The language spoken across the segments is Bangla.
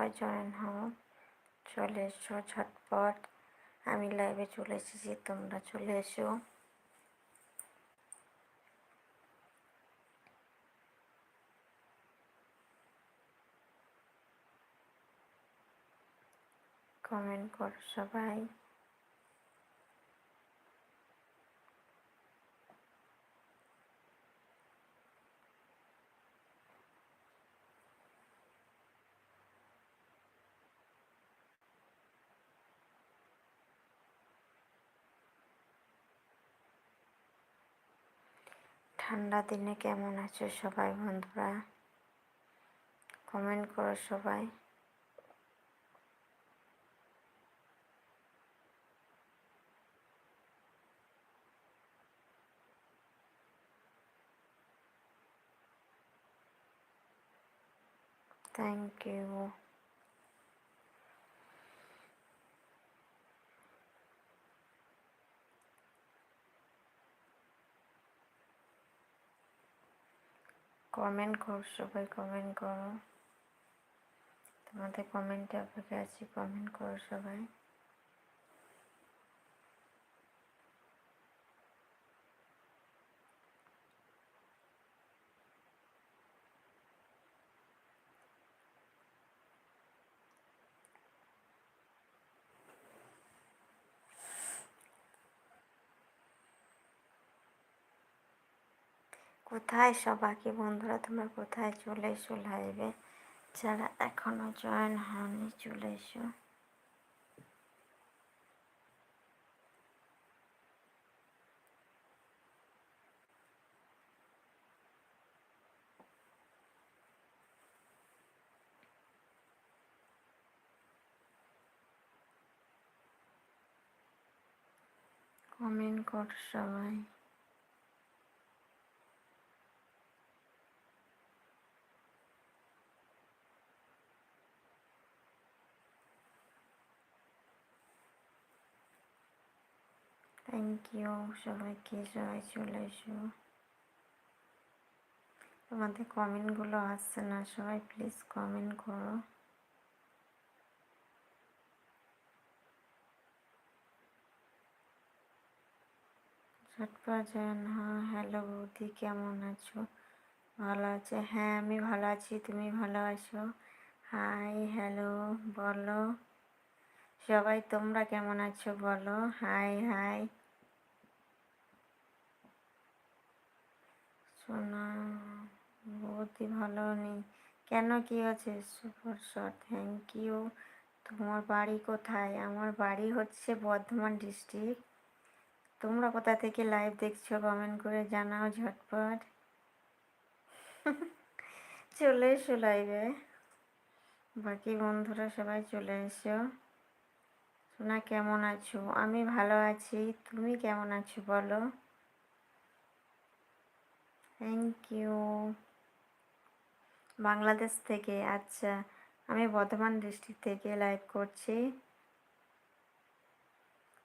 সবাই জয়েন হও, চলে এসো ঝটপট। আমি লাইভে চলে এসেছি, তোমরা চলে এসো। কমেন্ট করো সবাই। ঠান্ডা দিনে কেমন আছো সবাই বন্ধুরা? কমেন্ট করো সবাই। থ্যাংক ইউ কমেন্ট করো সবাই কমেন্ট করো। তোমাদের কমেন্টে অপেক্ষা আছি কমেন্ট করো সবাই। কোথায় সব বাকি বন্ধুরা, তোমরা কোথায় চলে এসো লাইভে যারা এখনও জয়েন হয়নি, চলে এসো। কমেন্ট কর সবাই। থ্যাংক ইউ সবাইকে সবাই চলে এসো। তোমাদের কমেন্টগুলো আসছে না, সবাই প্লিজ কমেন্ট করো। ঝটপট জান হ্যাঁ হ্যালো বৌদি, কেমন আছো? ভালো আছে? হ্যাঁ আমি ভালো আছি, তুমি ভালো আছো? হাই হ্যালো বলো। সবাই তোমরা কেমন আছো বলো? হাই হাই সোনা বহুতই ভালো নেই। কেন কি আছে সুপার শট থ্যাংক ইউ তোমার বাড়ি কোথায়? আমার বাড়ি হচ্ছে বর্ধমান ডিস্ট্রিক্ট তোমরা কোথা থেকে লাইভ দেখছ কমেন্ট করে জানাও ঝটপট। চলে এসো লাইভে বাকি বন্ধুরা সবাই চলে এসো। সোনা, কেমন আছো? আমি ভালো আছি। তুমি কেমন আছো বলো? থ্যাংক ইউ বাংলাদেশ থেকে আচ্ছা আমি বর্ধমান ডিস্ট্রিক্ট থেকে লাইভ করছি।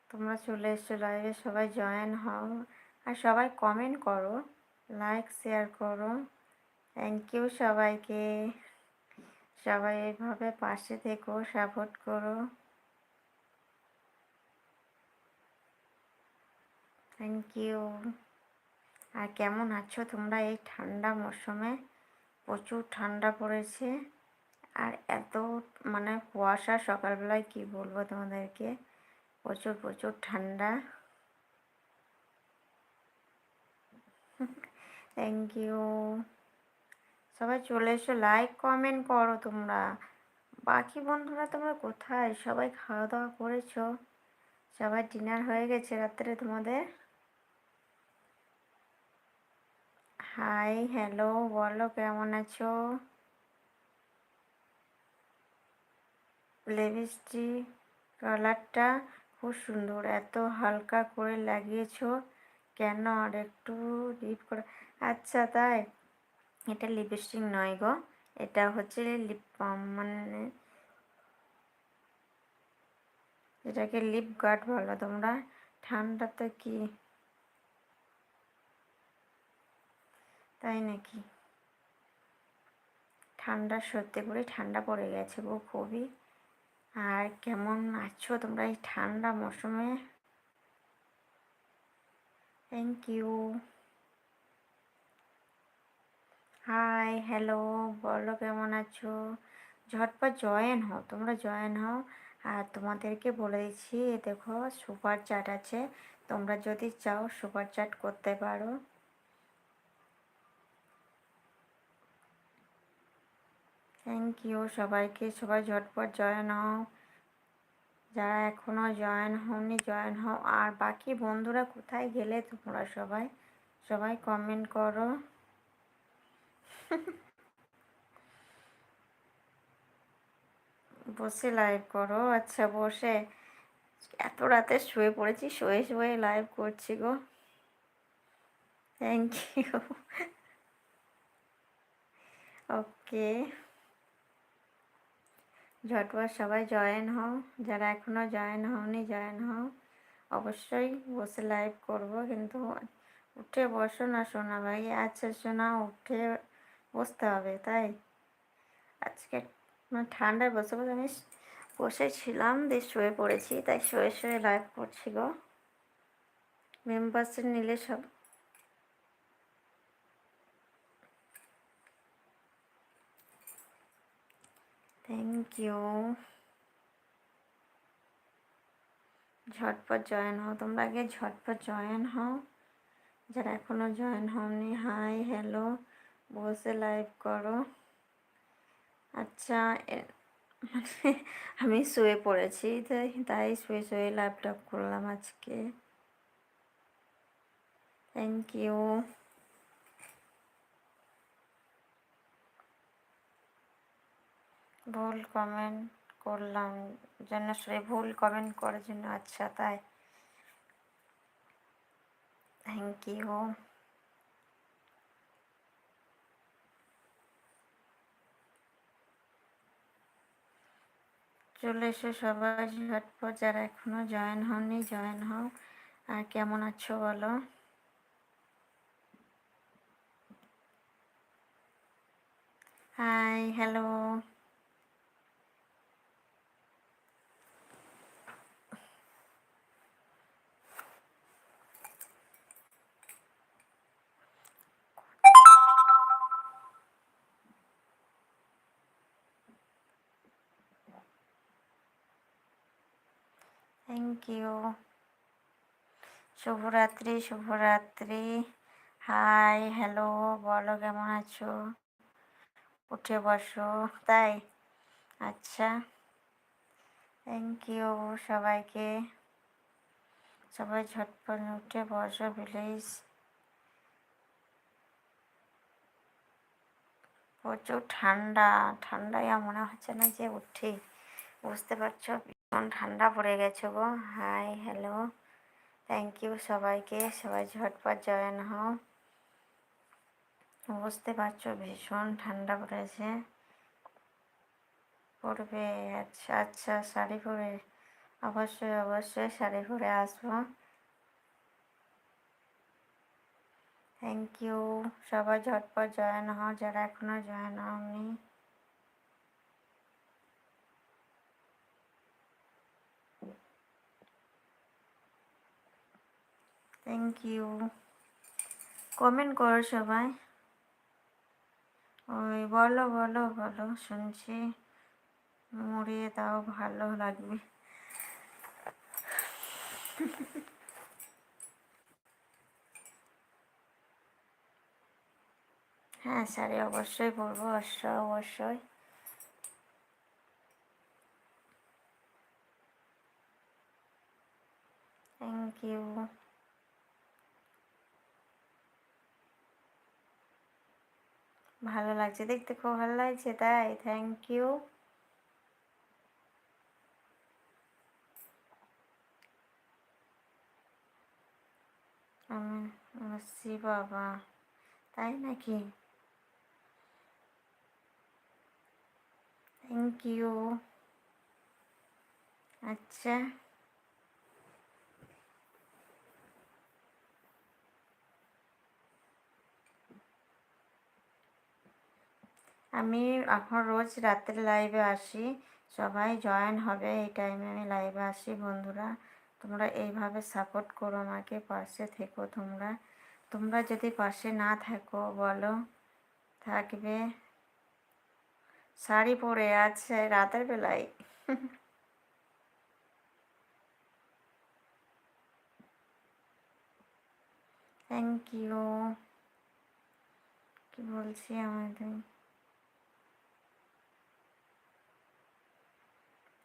তোমরা চলে এসছো লাইভে সবাই জয়েন হও। আর সবাই কমেন্ট করো লাইক শেয়ার করো। থ্যাংক ইউ সবাইকে। সবাই এইভাবে পাশে থেকো সাপোর্ট করো। থ্যাংক ইউ আর কেমন আছো তোমরা এই ঠান্ডা মরশুমে প্রচুর ঠান্ডা পড়েছে। আর এত মানে কুয়াশা সকালবেলায় কি বলব তোমাদেরকে? প্রচুর প্রচুর ঠান্ডা। থ্যাংক ইউ সবাই চলে এসো লাইক কমেন্ট করো তোমরা। বাকি বন্ধুরা তোমরা কোথায়? সবাই খাওয়া দাওয়া করেছ? সবাই ডিনার হয়ে গেছে রাত্রে তোমাদের? হাই হ্যালো বলো কেমন আছো? লিপস্টিক কালারটা খুব সুন্দর, এত হালকা করে লাগিয়েছো কেন? আর একটু ডিপ করে আচ্ছা তাই, এটা লিপস্টিক নয় গো, এটা হচ্ছে লিপ মানে এটাকে লিপ গার্ড বলো তোমরা, ঠান্ডাতে কি তাই নাকি? ঠান্ডা সত্যি করে ঠান্ডা পড়ে গেছে গো খুবই। আর কেমন আছো তোমরা এই ঠান্ডা মৌসুমে থ্যাংক ইউ হাই হ্যালো বলো কেমন আছো? ঝটপট জয়েন হও, তোমরা জয়েন হও। আর তোমাদেরকে বলে দিচ্ছি, দেখো সুপার চাট আছে। তোমরা যদি চাও সুপার চাট করতে পারো। থ্যাংক ইউ সবাইকে, সবাই ঝটপট জয়েন হও। যারা এখনও জয়েন হওনি জয়েন হও। আর বাকি বন্ধুরা কোথায় গেলে তোমরা সবাই? সবাই কমেন্ট করো। বসে লাইভ করো। আচ্ছা বসে। এত রাতে শুয়ে পড়েছি, শুয়ে শুয়ে লাইভ করছি গো। থ্যাংক ইউ ওকে ঝটপট সবাই জয়েন হও। যারা এখনও জয়েন হওনি, জয়েন হও। অবশ্যই বসে লাইভ করব, কিন্তু উঠে বসো না সোনা ভাই। আচ্ছা সোনা, উঠে বসতে হবে, তাই? আজকে মানে ঠান্ডায় বসে বসে আমি বসেছিলাম, দিয়ে শুয়ে পড়েছি, তাই শুয়ে শুয়ে লাইভ করছি গো। মেম্বারশিপ নিলে সব থ্যাংক ইউ ঝটপট জয়েন হও। তোমরা আগে ঝটপট জয়েন হও। যারা এখনও জয়েন হওনি হাই হ্যালো বসে লাইভ করো। আচ্ছা মানে আমি শুয়ে পড়েছি, তাই তাই শুয়ে শুয়ে লাইভটা করলাম আজকে। থ্যাংক ইউ ভুল কমেন্ট করলাম জন্য সে ভুল কমেন্ট করার জন্য আচ্ছা তাই। থ্যাংক ইউ চলে এসো সবাই, ঝটপট যারা এখনও জয়েন হননি জয়েন হও। আর কেমন আছো বলো? হাই হ্যালো থ্যাংক ইউ শুভরাত্রি শুভরাত্রি হাই হ্যালো বলো, কেমন আছো? উঠে বসো। তাই? আচ্ছা। থ্যাংক ইউ সবাইকে। সবাই ঝটপট উঠে বসো প্লিজ প্রচুর ঠান্ডা। ঠান্ডায় মনে হচ্ছে না যে উঠি। বুঝতে পারছ? ভীষণ ঠান্ডা পড়ে গেছে গো। হাই হ্যালো থ্যাংক ইউ সবাইকে। সবাই ঝটপট জয়েন হও। বুঝতে পারছ, ভীষণ ঠান্ডা পড়েছে। পড়বে। আচ্ছা আচ্ছা শাড়ি পরে। অবশ্যই অবশ্যই শাড়ি পরে আসব। থ্যাংক ইউ সবাই ঝটপট জয়েন হও, যারা এখনও জয়েন হওনি। থ্যাংক ইউ কমেন্ট করো সবাই। ওই বলো বলো বলো, শুনছি। মুড়িয়ে দাও, ভালো লাগবে। হ্যাঁ শাড়ি অবশ্যই পরবো অবশ্যই অবশ্যই। থ্যাংক ইউ ভালো লাগছে, দেখতে খুব ভালো লাগছে, তাই থ্যাংক ইউ আমি বাবা, তাই নাকি? থ্যাংক ইউ আচ্ছা। আমি এখন রোজ রাত্রে লাইভে আসি। সবাই জয়েন হবে এই টাইমে আমি লাইভে আসি বন্ধুরা। তোমরা এইভাবে সাপোর্ট করো আমাকে, পাশে থেকো তোমরা। তোমরা যদি পাশে না থাকো, বলো। থাকবে। শাড়ি পরে আছে রাতের বেলায়। থ্যাংক ইউ কি বলছি আমাদের?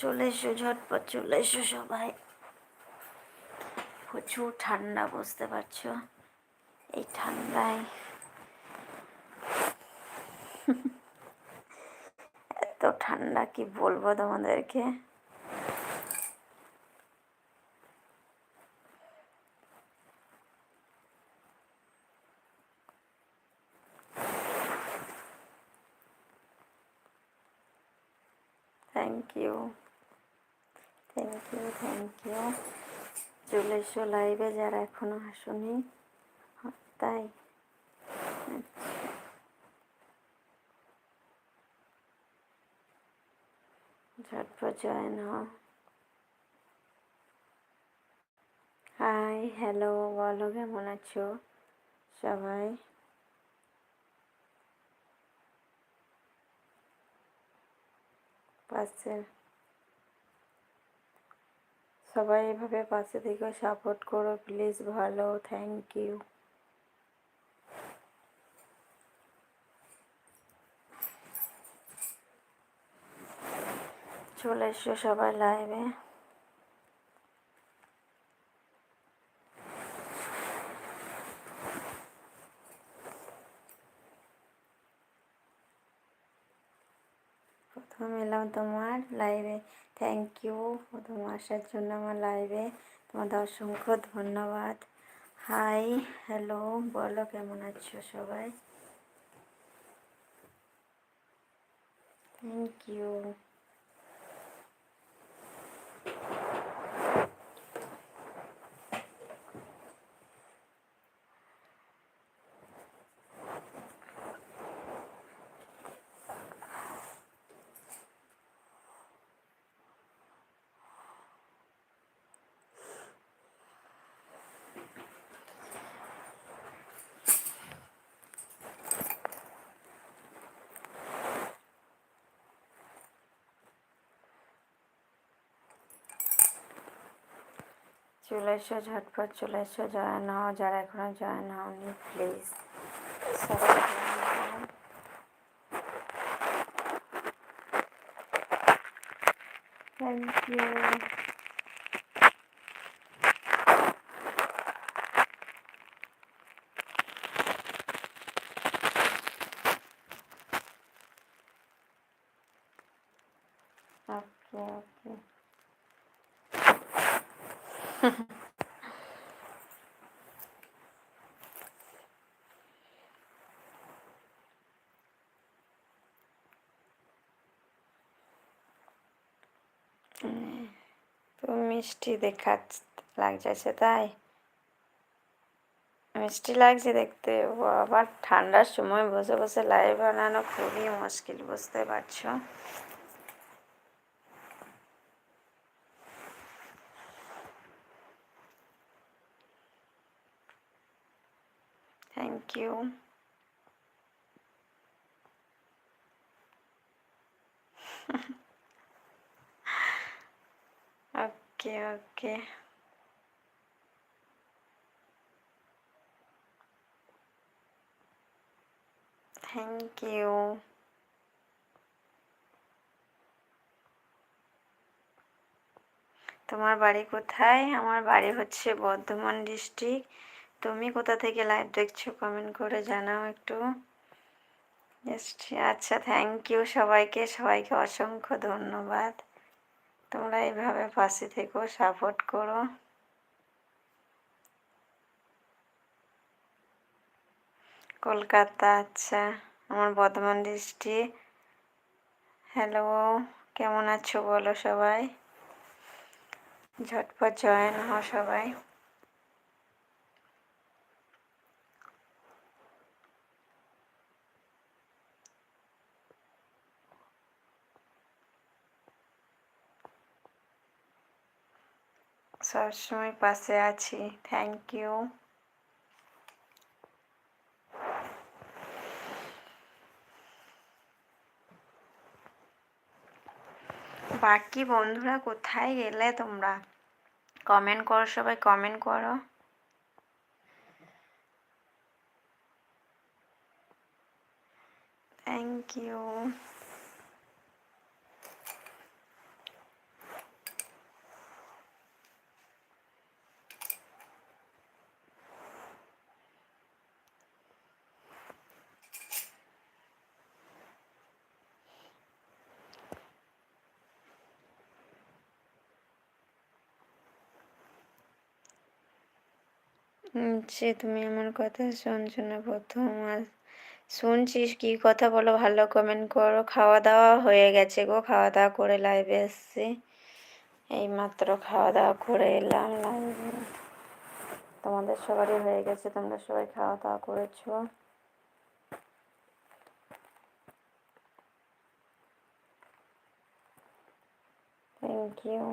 চলে এসো, ঝটপট চলে এসো সবাই। প্রচুর ঠান্ডা, বুঝতে পারছ? এই ঠান্ডায়। এত ঠান্ডা কি বলব তোমাদেরকে thank you thank you thank you চলে এসো লাইভে যারা এখনও আসুনি তাই। আচ্ছা। ঝটপট জয়েন হও। হাই হ্যালো বলো, কেমন আছো? সবাই? পাশে সবাই এভাবে পাশে থেকে সাপোর্ট করো প্লিজ ভালো থ্যাংক ইউ চলে এসো সবাই লাইভে প্রথম এলাম তোমার লাইভে থ্যাংক ইউ প্রথম আসার জন্য আমার লাইভে তোমাদের অসংখ্য ধন্যবাদ। হাই হ্যালো বলো কেমন আছো সবাই? থ্যাংক ইউ চলে এসো ঝটপট চলে এসো জয়েন হও যারা এখনও জয়েন হওনি প্লিজ সবাই থ্যাংক ইউ ওকে ওকে তো মিষ্টি দেখা লাগছে তাই? মিষ্টি লাগছে দেখতে। আবার ঠান্ডার সময় বসে বসে লাইভ বানানো খুবই মুশকিল, বুঝতে পারছ? Thank you okay okay thank you তোমার বাড়ি কোথায়? আমার বাড়ি হচ্ছে বর্ধমান ডিস্ট্রিক্ট। তুমি কোথা থেকে লাইভ দেখছ কমেন্ট করে জানাও একটু। আচ্ছা থ্যাংক ইউ সবাইকে। সবাইকে অসংখ্য ধন্যবাদ। তোমরা এইভাবে পাশে থেকো সাপোর্ট করো। কলকাতা আচ্ছা আমার বর্ধমান ডিস্ট্রিক্ট হ্যালো কেমন আছো বলো সবাই? ঝটপট জয়েন হও সবাই। সবসময় পাশে আছি। থ্যাংক ইউ বাকি বন্ধুরা কোথায় গেলে তোমরা? কমেন্ট করো, সবাই কমেন্ট করো। থ্যাংক ইউ সে তুমি আমার কথা শুনছো না প্রথম। আর শুনছিস কি? কথা বলো, ভালো কমেন্ট করো। খাওয়া দাওয়া হয়ে গেছে গো খাওয়া দাওয়া করে লাইভে এসছি। এই মাত্র খাওয়া দাওয়া করে এলাম লাইভে তোমাদের সবারই হয়ে গেছে, তোমরা সবাই খাওয়া দাওয়া করেছ। থ্যাংক ইউ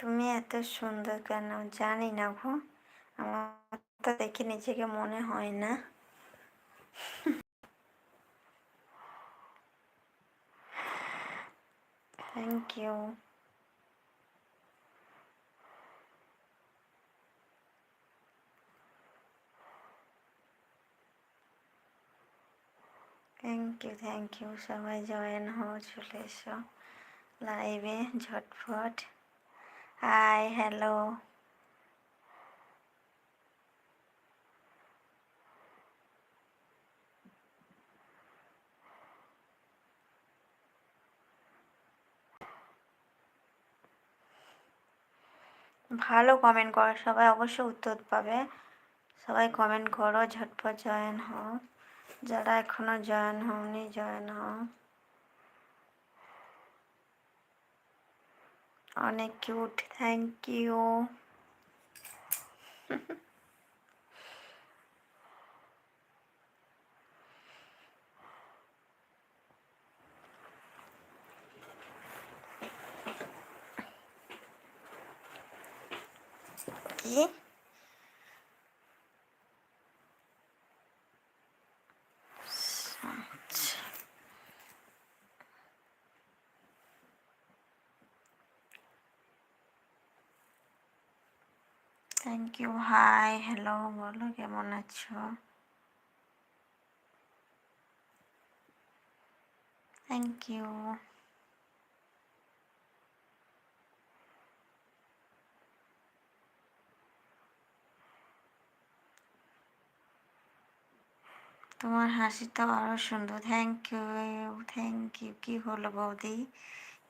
তুমি এত সুন্দর কেন জানি না গো। আমার তো দেখে নিজেকে মনে হয় না। Thank you thank you thank you সবাই জয়েন হও, চলে এসো। লাইভে ঝটফট হাই হ্যালো ভালো কমেন্ট করো, সবাই অবশ্যই উত্তর পাবে। সবাই কমেন্ট করো, ঝটপট জয়েন হও। যারা এখনও জয়েন হওনি জয়েন হও। অনেক কিউট থ্যাংক ইউ কি? থ্যাংক ইউ হাই হ্যালো বলো কেমন আছো? থ্যাংক ইউ তোমার হাসিটা আরও সুন্দর। থ্যাংক ইউ থ্যাংক ইউ কি হলো বৌদি?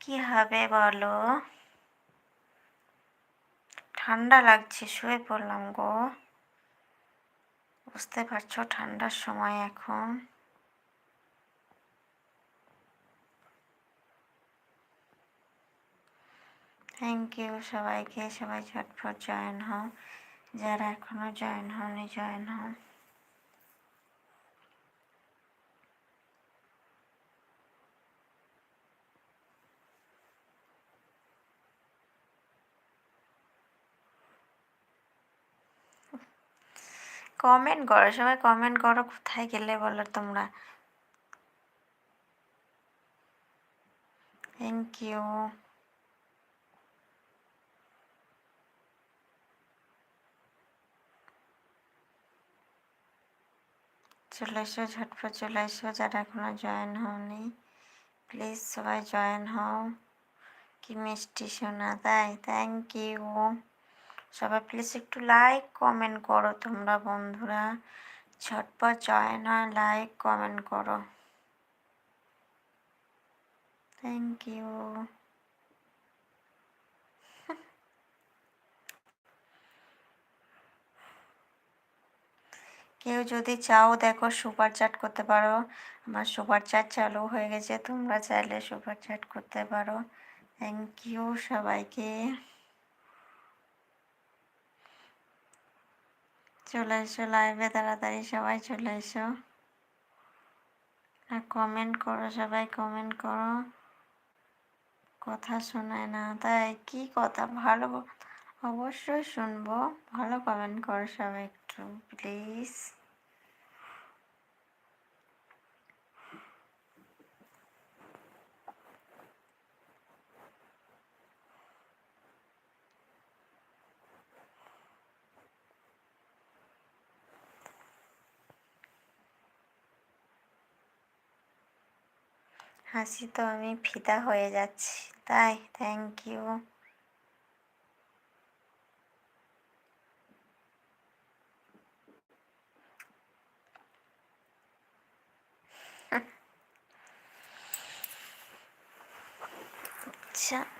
কি হবে বলো? ঠান্ডা লাগছে, শুয়ে পড়লাম গো। বুঝতে পারছ, ঠান্ডার সময় এখন। থ্যাংক ইউ সবাইকে, সবাই ঝটফট জয়েন হও। যারা এখনও জয়েন হওনি জয়েন হও। কমেন্ট করো, সবাই কমেন্ট করো, কোথায় গেলে বলো তোমরা? থ্যাংক ইউ চলে এসো, ঝটপট চলে এসো, যারা এখনও জয়েন হওনি। প্লিজ সবাই জয়েন হও। কি মিষ্টি শোনা তাই? থ্যাংক ইউ সবাই প্লিজ একটু লাইক কমেন্ট করো তোমরা বন্ধুরা। ঝটপট জয়েন হয় লাইক কমেন্ট করো। থ্যাংক ইউ কেউ যদি চাও দেখো সুপার চ্যাট করতে পারো। আমার সুপার চ্যাট চালু হয়ে গেছে, তোমরা চাইলে সুপার চ্যাট করতে পারো। থ্যাংক ইউ সবাইকে। চলে এসো লাইভে তাড়াতাড়ি সবাই চলে এসো। আর কমেন্ট করো, সবাই কমেন্ট করো। কথা শোনায় না, তাই কি কথা? ভালো অবশ্যই শুনব। ভালো কমেন্ট করো সবাই একটু প্লিজ হাসি তো আমি ফিদা হয়ে যাচ্ছি তাই থ্যাংক ইউ আচ্ছা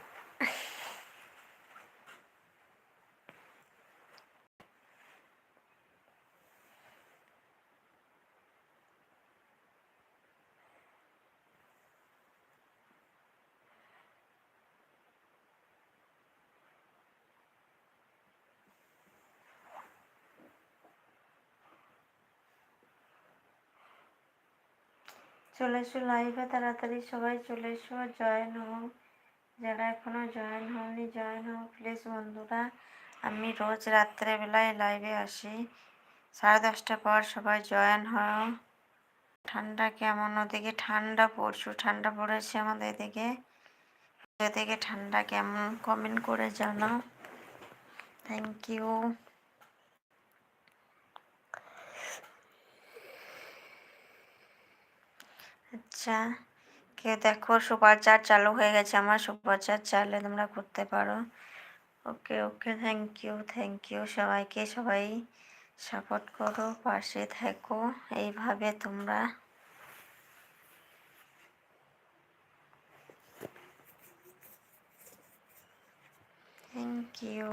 চলে এসো লাইভে তাড়াতাড়ি সবাই চলে এসো জয়েন হও। যারা এখনও জয়েন হওনি জয়েন হও প্লিজ বন্ধুরা। আমি রোজ রাত্রেবেলায় লাইভে আসি। সাড়ে দশটার পর সবাই জয়েন হও। ঠান্ডা কেমন? ওদিকে ঠান্ডা প্রচুর ঠান্ডা পড়েছে আমাদের এদিকে। এদিকে ঠান্ডা কেমন? কমেন্ট করে জানাও। থ্যাংক ইউ আচ্ছা। কেউ দেখো সুপার চার্জ চালু হয়ে গেছে আমার সুপার চার্জ চাইলে তোমরা করতে পারো। Okay okay thank you thank you সবাইকে, সবাই সাপোর্ট করো, পাশে থেকো, এইভাবে তোমরা। থ্যাংক ইউ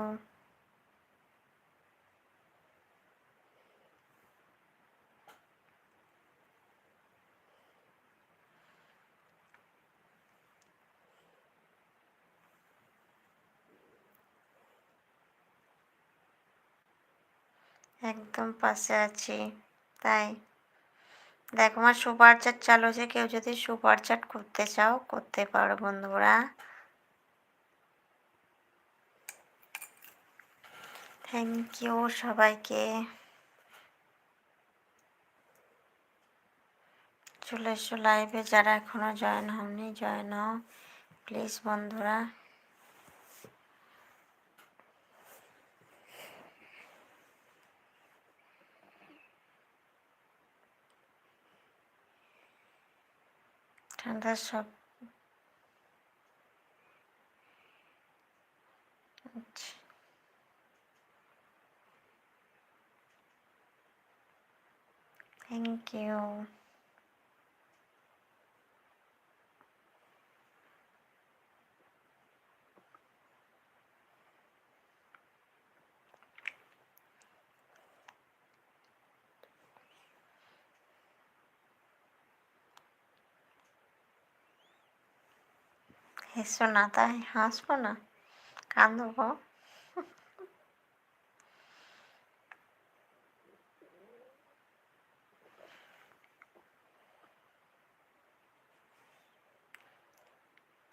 একদম পাশে আছি, তাই। দেখো, আমার সুপার চাট চালু আছে কেউ যদি সুপার চাট করতে চাও, করতে পারো বন্ধুরা। থ্যাংক ইউ সবাইকে। চলে এসো লাইভে যারা এখনও জয়েন হয়নি জয়েন হও। প্লিজ বন্ধুরা। ঠান্ডা সব আচ্ছা থ্যাংক ইউ হেসো না তাই, হাসবো না, কাঁদবো।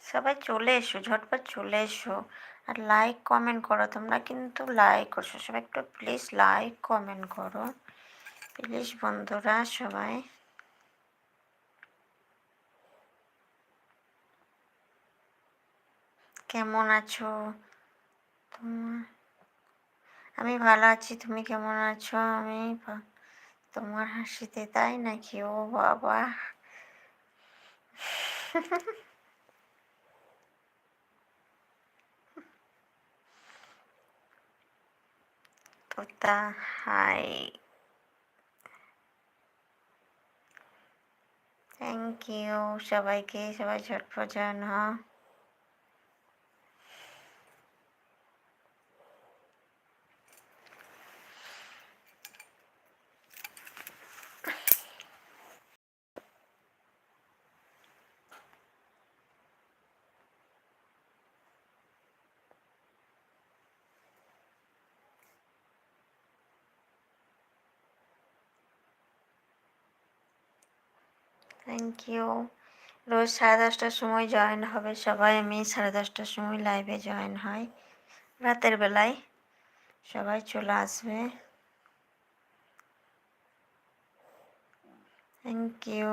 সবাই চলে এসো, ঝটপট চলে এসো আর লাইক কমেন্ট করো। তোমরা কিন্তু লাইক করছ। সবাই একটু প্লিজ লাইক কমেন্ট করো। প্লিজ বন্ধুরা সবাই। কেমন আছো? তোমার? আমি ভালো আছি, তুমি কেমন আছো? আমি তোমার হাসিতে, তাই নাকি? ও বাবা। তোতা হাই। থ্যাংক ইউ সবাইকে, সবাই ঝটপট জয়েন থ্যাংক ইউ রোজ সাড়ে দশটার সময় জয়েন হবে সবাই, আমি সাড়ে দশটার সময় লাইভে জয়েন হয় রাতের বেলায় সবাই চলে আসবে। থ্যাংক ইউ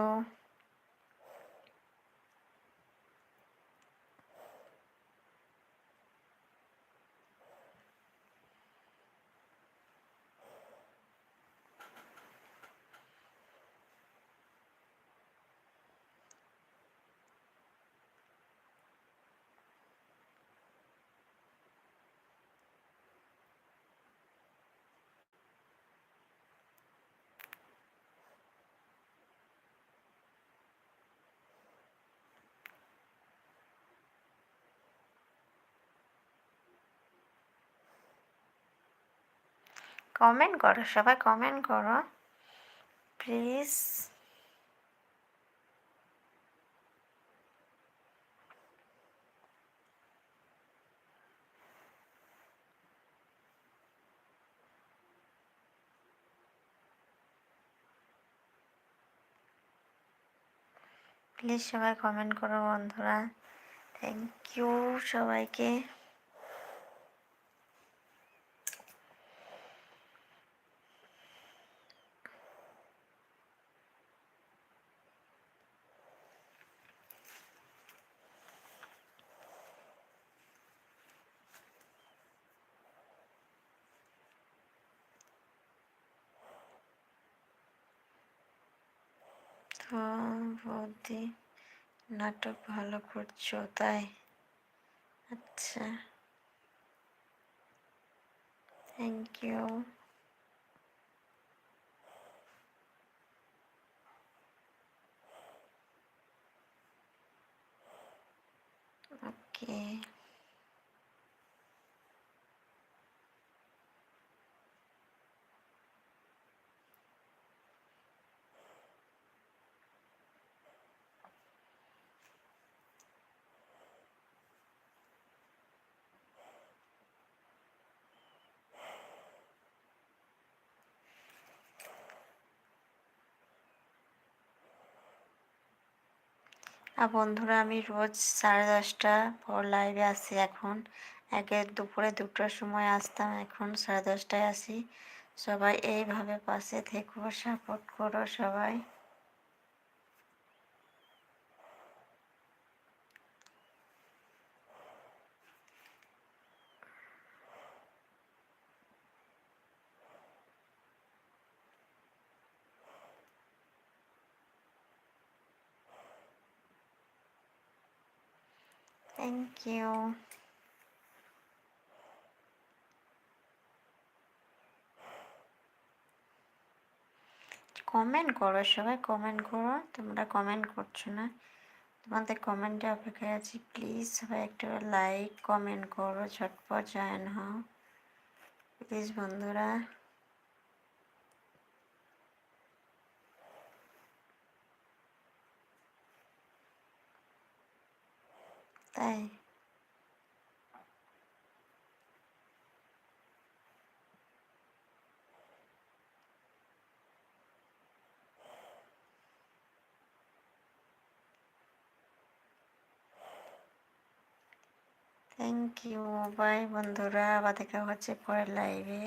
কমেন্ট করো সবাই কমেন্ট করো। প্লিজ প্লিজ সবাই কমেন্ট করো বন্ধুরা। থ্যাংক ইউ সবাইকে তো বৌদি নাটক ভালো করছ তাই? আচ্ছা। থ্যাংক ইউ ওকে আর বন্ধুরা, আমি রোজ সাড়ে দশটা পর লাইভে আসি এখন। একে দুপুরে দুটোর সময় আসতাম, এখন সাড়ে দশটায় আসি। সবাই এইভাবে পাশে থেকো সাপোর্ট করো সবাই। থ্যাংক ইউ কমেন্ট করো, সবাই কমেন্ট করো, তোমরা কমেন্ট করছ না। তোমাদের কমেন্টে অপেক্ষায় আছি প্লিজ সবাই একটা লাইক কমেন্ট করো, ঝটপট জয়েন হও। প্লিজ বন্ধুরা। তাই থ্যাংক ইউ বাই বন্ধুরা। আবার দেখা হচ্ছে পরের লাইভে